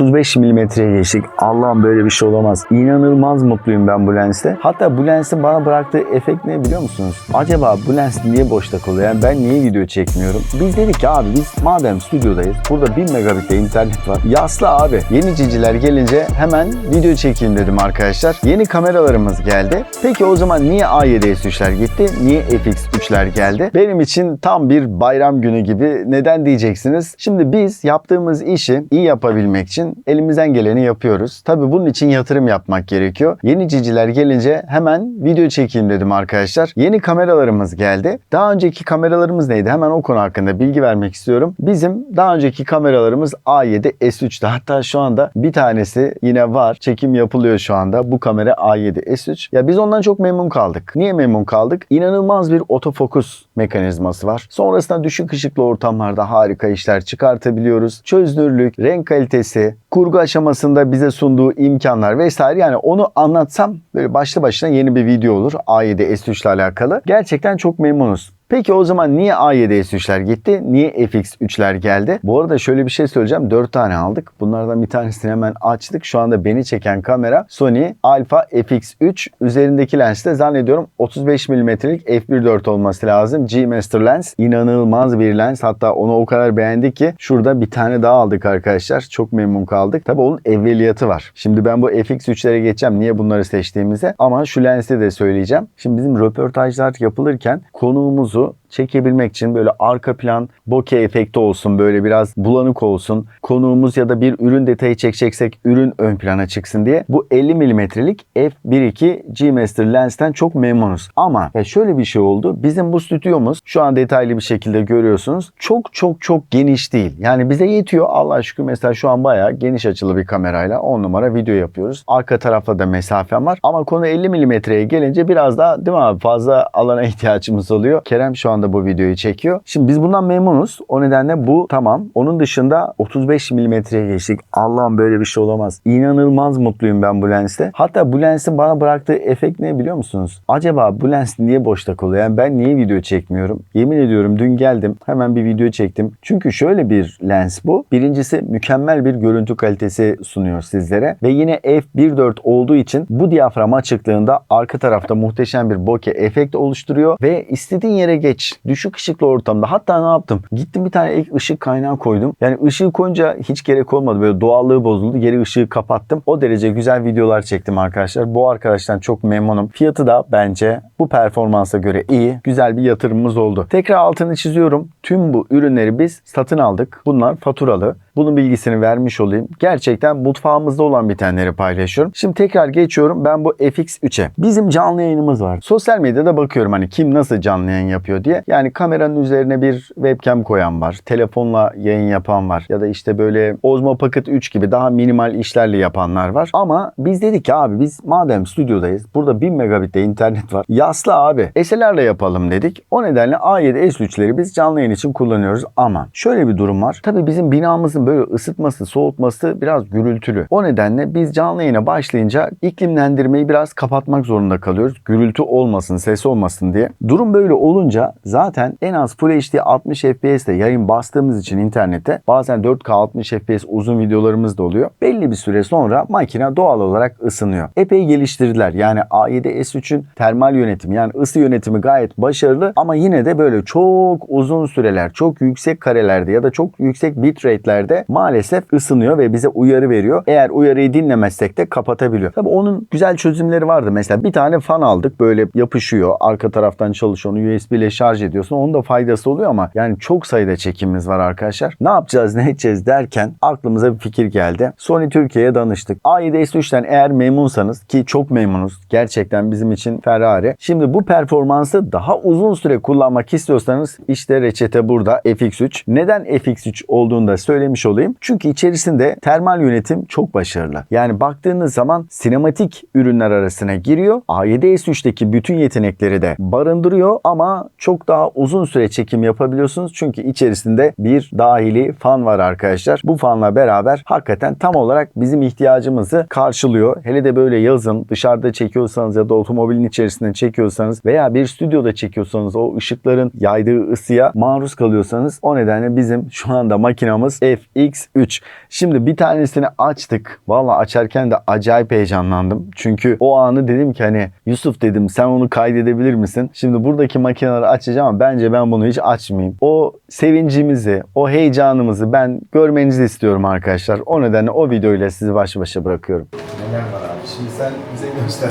35 milimetreye geçtik. Allah'ım böyle bir şey olamaz. İnanılmaz mutluyum ben bu lenste. Hatta bu lensin bana bıraktığı efekt ne biliyor musunuz? Acaba bu lens niye boşta kalıyor? Yani ben niye video çekmiyorum? Biz dedik ki abi biz madem stüdyodayız. Burada 1000 megabitte internet var. Yaslı abi. Yeni ciciler gelince hemen video çekeyim dedim arkadaşlar. Yeni kameralarımız geldi. Peki o zaman niye A7S3'ler gitti? Niye FX3'ler geldi? Benim için tam bir bayram günü gibi. Neden diyeceksiniz? Şimdi biz yaptığımız işi iyi yapabilmek için elimizden geleni yapıyoruz. Tabii bunun için yatırım yapmak gerekiyor. Yeni ciciler gelince hemen video çekeyim dedim arkadaşlar. Yeni kameralarımız geldi. Daha önceki kameralarımız neydi? Hemen o konu hakkında bilgi vermek istiyorum. Bizim daha önceki kameralarımız A7 S3'tü. Hatta şu anda bir tanesi yine var. Çekim yapılıyor şu anda. Bu kamera A7 S3. Ya biz ondan çok memnun kaldık. Niye memnun kaldık? İnanılmaz bir otofokus mekanizması var. Sonrasında düşük ışıklı ortamlarda harika işler çıkartabiliyoruz. Çözünürlük, renk kalitesi, kurgu aşamasında bize sunduğu imkanlar vesaire yani onu anlatsam böyle başlı başına yeni bir video olur A7 S3 ile alakalı. Gerçekten çok memnunuz. Peki o zaman niye A7S3'ler gitti? Niye FX3'ler geldi? Bu arada şöyle bir şey söyleyeceğim. 4 tane aldık. Bunlardan bir tanesini hemen açtık. Şu anda beni çeken kamera Sony Alpha FX3. Üzerindeki lens de zannediyorum 35 mm'lik f1.4 olması lazım. G Master lens. İnanılmaz bir lens. Hatta onu o kadar beğendik ki şurada bir tane daha aldık arkadaşlar. Çok memnun kaldık. Tabii onun evveliyatı var. Şimdi ben bu FX3'lere geçeceğim. Niye bunları seçtiğimize. Ama şu lensi de söyleyeceğim. Şimdi bizim röportajlar yapılırken konuğumuzu começou çekebilmek için böyle arka plan bokeh efekti olsun böyle biraz bulanık olsun konuğumuz ya da bir ürün detayı çekeceksek ürün ön plana çıksın diye bu 50 milimetrelik f1.2 G Master lensten çok memnunuz. Ama ya şöyle bir şey oldu. Bizim bu stüdyomuz şu an detaylı bir şekilde görüyorsunuz. Çok çok çok geniş değil. Yani bize yetiyor. Allah şükür mesela şu an bayağı geniş açılı bir kamerayla 10 numara video yapıyoruz. Arka tarafta da mesafem var. Ama konu 50 milimetreye gelince biraz daha değil mi abi fazla alana ihtiyacımız oluyor. Kerem şu anda bu videoyu çekiyor. Şimdi biz bundan memnunuz. O nedenle bu tamam. Onun dışında 35 milimetreye geçtik. Allah'ım böyle bir şey olamaz. İnanılmaz mutluyum ben bu lenste. Hatta bu lensin bana bıraktığı efekt ne biliyor musunuz? Acaba bu lens niye boşta kalıyor? Yani ben niye video çekmiyorum? Yemin ediyorum dün geldim hemen bir video çektim. Çünkü şöyle bir lens bu. Birincisi mükemmel bir görüntü kalitesi sunuyor sizlere. Ve yine f1.4 olduğu için bu diyafram açıklığında arka tarafta muhteşem bir bokeh efekt oluşturuyor. Ve istediğin yere geç. Düşük ışıklı ortamda. Hatta ne yaptım? Gittim bir tane ek ışık kaynağı koydum. Yani ışığı koyunca hiç gerek olmadı. Böyle doğallığı bozuldu. Geri ışığı kapattım. O derece güzel videolar çektim arkadaşlar. Bu arkadaştan çok memnunum. Fiyatı da bence bu performansa göre iyi. Güzel bir yatırımımız oldu. Tekrar altını çiziyorum. Tüm bu ürünleri biz satın aldık. Bunlar faturalı. Bunun bilgisini vermiş olayım. Gerçekten mutfağımızda olan bitenleri paylaşıyorum. Şimdi tekrar geçiyorum ben bu FX3'e. Bizim canlı yayınımız var. Sosyal medyada bakıyorum hani kim nasıl canlı yayın yapıyor diye. Yani kameranın üzerine bir webcam koyan var. Telefonla yayın yapan var. Ya da işte böyle Osmo Pocket 3 gibi daha minimal işlerle yapanlar var. Ama biz dedik ki abi biz madem stüdyodayız. Burada 1000 megabitte internet var. Yaslı abi. SLR'le yapalım dedik. O nedenle A7 S3'leri biz canlı yayın için kullanıyoruz. Ama şöyle bir durum var. Tabii bizim binamızın böyle ısıtması, soğutması biraz gürültülü. O nedenle biz canlı yayına başlayınca iklimlendirmeyi biraz kapatmak zorunda kalıyoruz. Gürültü olmasın, ses olmasın diye. Durum böyle olunca zaten en az Full HD 60 FPS'te yayın bastığımız için internete bazen 4K 60 FPS uzun videolarımız da oluyor. Belli bir süre sonra makine doğal olarak ısınıyor. Epey geliştirdiler. Yani A7 S3'ün termal yönetimi yani ısı yönetimi gayet başarılı ama yine de böyle çok uzun süreler, çok yüksek karelerde ya da çok yüksek bitrate'lerde maalesef ısınıyor ve bize uyarı veriyor. Eğer uyarıyı dinlemezsek de kapatabiliyor. Tabii onun güzel çözümleri vardı. Mesela bir tane fan aldık böyle yapışıyor. Arka taraftan çalışıyor. Onu USB ile şarj ediyorsun. Onun da faydası oluyor ama yani çok sayıda çekimimiz var arkadaşlar. Ne yapacağız ne edeceğiz derken aklımıza bir fikir geldi. Sony Türkiye'ye danıştık. A7 S3'ten eğer memnunsanız ki çok memnunuz. Gerçekten bizim için Ferrari. Şimdi bu performansı daha uzun süre kullanmak istiyorsanız işte reçete burada FX3. Neden FX3 olduğunu da söylemiş olayım. Çünkü içerisinde termal yönetim çok başarılı. Yani baktığınız zaman sinematik ürünler arasına giriyor. A7S3'teki bütün yetenekleri de barındırıyor ama çok daha uzun süre çekim yapabiliyorsunuz. Çünkü içerisinde bir dahili fan var arkadaşlar. Bu fanla beraber hakikaten tam olarak bizim ihtiyacımızı karşılıyor. Hele de böyle yazın dışarıda çekiyorsanız ya da otomobilin içerisinde çekiyorsanız veya bir stüdyoda çekiyorsanız o ışıkların yaydığı ısıya maruz kalıyorsanız o nedenle bizim şu anda makinamız FX3. Şimdi bir tanesini açtık. Valla açarken de acayip heyecanlandım. Çünkü o anı dedim ki hani Yusuf dedim sen onu kaydedebilir misin? Şimdi buradaki makineleri açacağım ama bence ben bunu hiç açmayayım. O sevincimizi, o heyecanımızı ben görmenizi istiyorum arkadaşlar. O nedenle o videoyla sizi baş başa bırakıyorum. Neler var abi? Şimdi sen bize göster.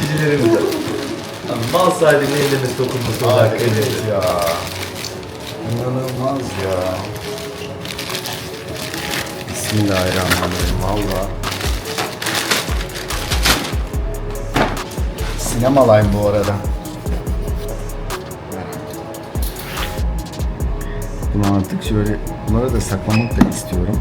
Cicilerimiz Abi, Mal sahibinin ellemesi dokunması olarak ellemesi. ya. İnanılmaz ya. Bismillahirrahmanirrahim valla. Sinemalayım bu arada. Bunu artık şöyle bunları da saklamak da istiyorum.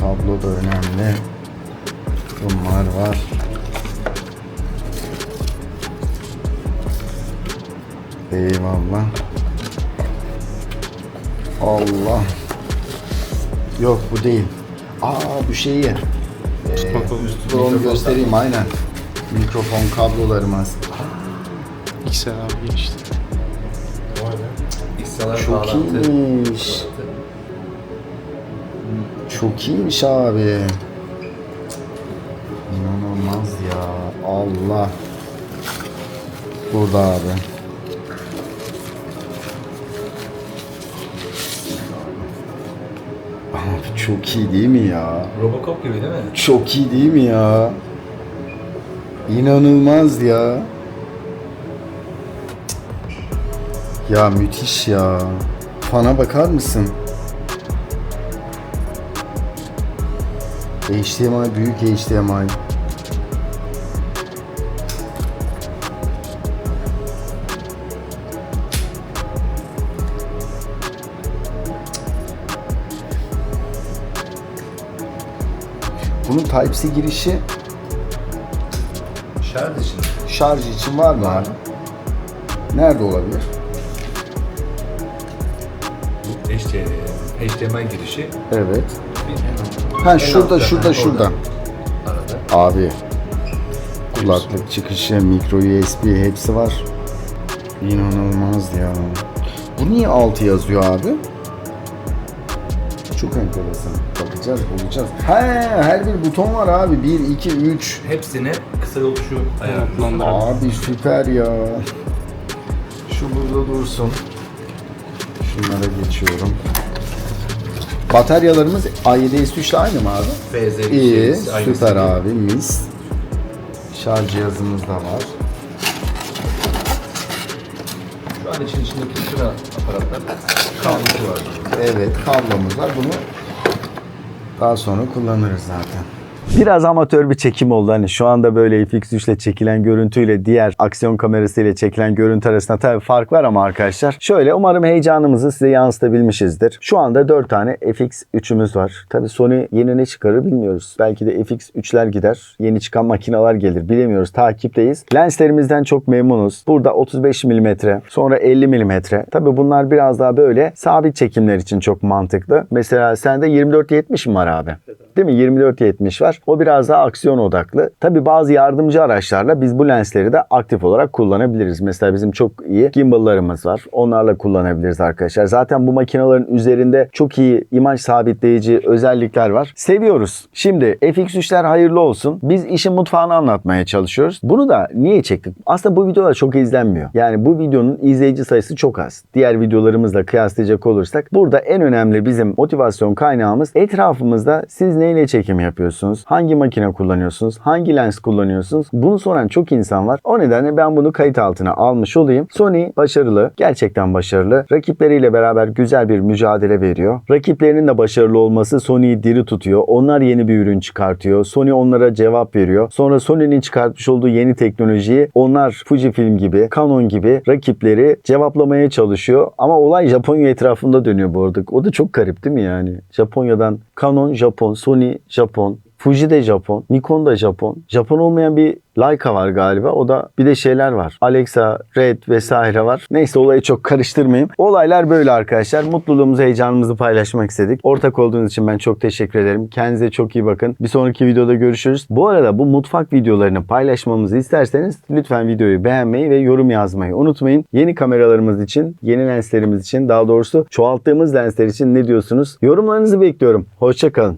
Kablo da önemli. Bunlar var. Eyvallah. Allah. Yok bu değil. Aa bu şeyi. Ee, onu göstereyim aynen. Mikrofon kablolarımız. XR abi geçti. İhsalar Çok bağlantı. iyiymiş. Çok iyiymiş abi. Allah. Burada abi. Abi çok iyi değil mi ya? Robocop gibi değil mi? Çok iyi değil mi ya? İnanılmaz ya. Ya müthiş ya. Fana bakar mısın? HDMI büyük HDMI. Bunun Type-C girişi Şarj için. şarj için var mı abi? Nerede olabilir? Bu HDMI, girişi. Evet. Bir- Ha en şurada altta, şurada şurada. Arada. Abi kulaklık çıkışı, micro USB hepsi var. İnanılmaz ya. Bu niye 6 yazıyor abi? Çok enteresan. Bakacağız, bulacağız. He, her bir buton var abi. 1, 2, 3. Hepsine kısa yol ayarlıyorsun. Onları Abi süper ya. Şu burada dursun. Şunlara geçiyorum. Bataryalarımız A7S3 ile aynı mı abi? FZ İyi, süper abi, mis. Şarj cihazımız da var. Şu an için içindeki şuna aparatlar kablosu var. Evet, kablomuz var. Bunu daha sonra kullanırız zaten. Biraz amatör bir çekim oldu. Hani şu anda böyle FX3 ile çekilen görüntüyle diğer aksiyon kamerası ile çekilen görüntü arasında tabii fark var ama arkadaşlar. Şöyle umarım heyecanımızı size yansıtabilmişizdir. Şu anda 4 tane FX3'ümüz var. Tabii Sony yeni ne çıkarır bilmiyoruz. Belki de FX3'ler gider. Yeni çıkan makineler gelir. Bilemiyoruz. Takipteyiz. Lenslerimizden çok memnunuz. Burada 35 mm, sonra 50 mm. Tabii bunlar biraz daha böyle sabit çekimler için çok mantıklı. Mesela sende 24-70 mi var abi? Değil mi? 24-70 var. O biraz daha aksiyon odaklı. Tabii bazı yardımcı araçlarla biz bu lensleri de aktif olarak kullanabiliriz. Mesela bizim çok iyi gimbal'larımız var. Onlarla kullanabiliriz arkadaşlar. Zaten bu makinelerin üzerinde çok iyi imaj sabitleyici özellikler var. Seviyoruz. Şimdi FX3'ler hayırlı olsun. Biz işin mutfağını anlatmaya çalışıyoruz. Bunu da niye çektik? Aslında bu videolar çok izlenmiyor. Yani bu videonun izleyici sayısı çok az. Diğer videolarımızla kıyaslayacak olursak burada en önemli bizim motivasyon kaynağımız etrafımızda siz neyle çekim yapıyorsunuz? Hangi makine kullanıyorsunuz? Hangi lens kullanıyorsunuz? Bunu soran çok insan var. O nedenle ben bunu kayıt altına almış olayım. Sony başarılı. Gerçekten başarılı. Rakipleriyle beraber güzel bir mücadele veriyor. Rakiplerinin de başarılı olması Sony'yi diri tutuyor. Onlar yeni bir ürün çıkartıyor. Sony onlara cevap veriyor. Sonra Sony'nin çıkartmış olduğu yeni teknolojiyi onlar Fujifilm gibi, Canon gibi rakipleri cevaplamaya çalışıyor. Ama olay Japonya etrafında dönüyor bu arada. O da çok garip değil mi yani? Japonya'dan Canon Japon, Sony Japon, Fuji de Japon. Nikon da Japon. Japon olmayan bir Leica var galiba. O da bir de şeyler var. Alexa, Red vesaire var. Neyse olayı çok karıştırmayayım. Olaylar böyle arkadaşlar. Mutluluğumuzu, heyecanımızı paylaşmak istedik. Ortak olduğunuz için ben çok teşekkür ederim. Kendinize çok iyi bakın. Bir sonraki videoda görüşürüz. Bu arada bu mutfak videolarını paylaşmamızı isterseniz lütfen videoyu beğenmeyi ve yorum yazmayı unutmayın. Yeni kameralarımız için, yeni lenslerimiz için daha doğrusu çoğalttığımız lensler için ne diyorsunuz? Yorumlarınızı bekliyorum. Hoşçakalın.